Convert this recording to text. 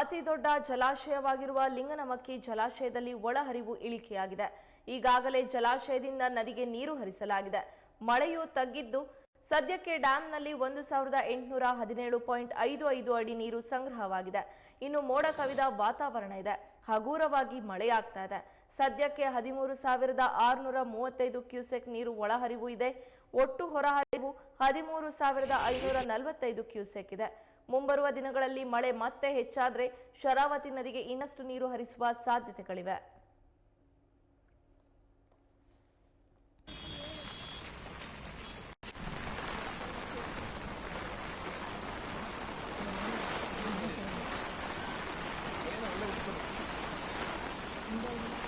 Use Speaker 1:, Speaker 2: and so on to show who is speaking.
Speaker 1: ಅತಿ ದೊಡ್ಡ ಜಲಾಶಯವಾಗಿರುವ ಲಿಂಗನಮಕ್ಕಿ ಜಲಾಶಯದಲ್ಲಿ ಒಳಹರಿವು ಇಳಿಕೆಯಾಗಿದೆ. ಈಗಾಗಲೇ ಜಲಾಶಯದಿಂದ ನದಿಗೆ ನೀರು ಹರಿಸಲಾಗಿದೆ. ಮಳೆಯು ತಗ್ಗಿದ್ದು ಸದ್ಯಕ್ಕೆ ಡ್ಯಾಂನಲ್ಲಿ ಒಂದು ಸಾವಿರದ ಎಂಟುನೂರ ಹದಿನೇಳು ಪಾಯಿಂಟ್ ಐದು ಐದು ಅಡಿ ನೀರು ಸಂಗ್ರಹವಾಗಿದೆ. ಇನ್ನು ಮೋಡ ಕವಿದ ವಾತಾವರಣ ಇದೆ. ಹಗುರವಾಗಿ ಮಳೆಯಾಗ್ತಾ ಇದೆ. ಸದ್ಯಕ್ಕೆ ಹದಿಮೂರು ಸಾವಿರದ ಆರುನೂರ ಮೂವತ್ತೈದು ಕ್ಯೂಸೆಕ್ ನೀರು ಒಳಹರಿವು ಇದೆ. ಒಟ್ಟು ಹೊರಹರಿವು ಹದಿಮೂರು ಸಾವಿರದ ಐನೂರ ನಲವತ್ತೈದು ಕ್ಯೂಸೆಕ್ ಇದೆ. ಮುಂಬರುವ ದಿನಗಳಲ್ಲಿ ಮಳೆ ಮತ್ತೆ ಹೆಚ್ಚಾದರೆ ಶರಾವತಿ ನದಿಗೆ ಇನ್ನಷ್ಟು ನೀರು ಹರಿಸುವ ಸಾಧ್ಯತೆಗಳಿವೆ. 굉장히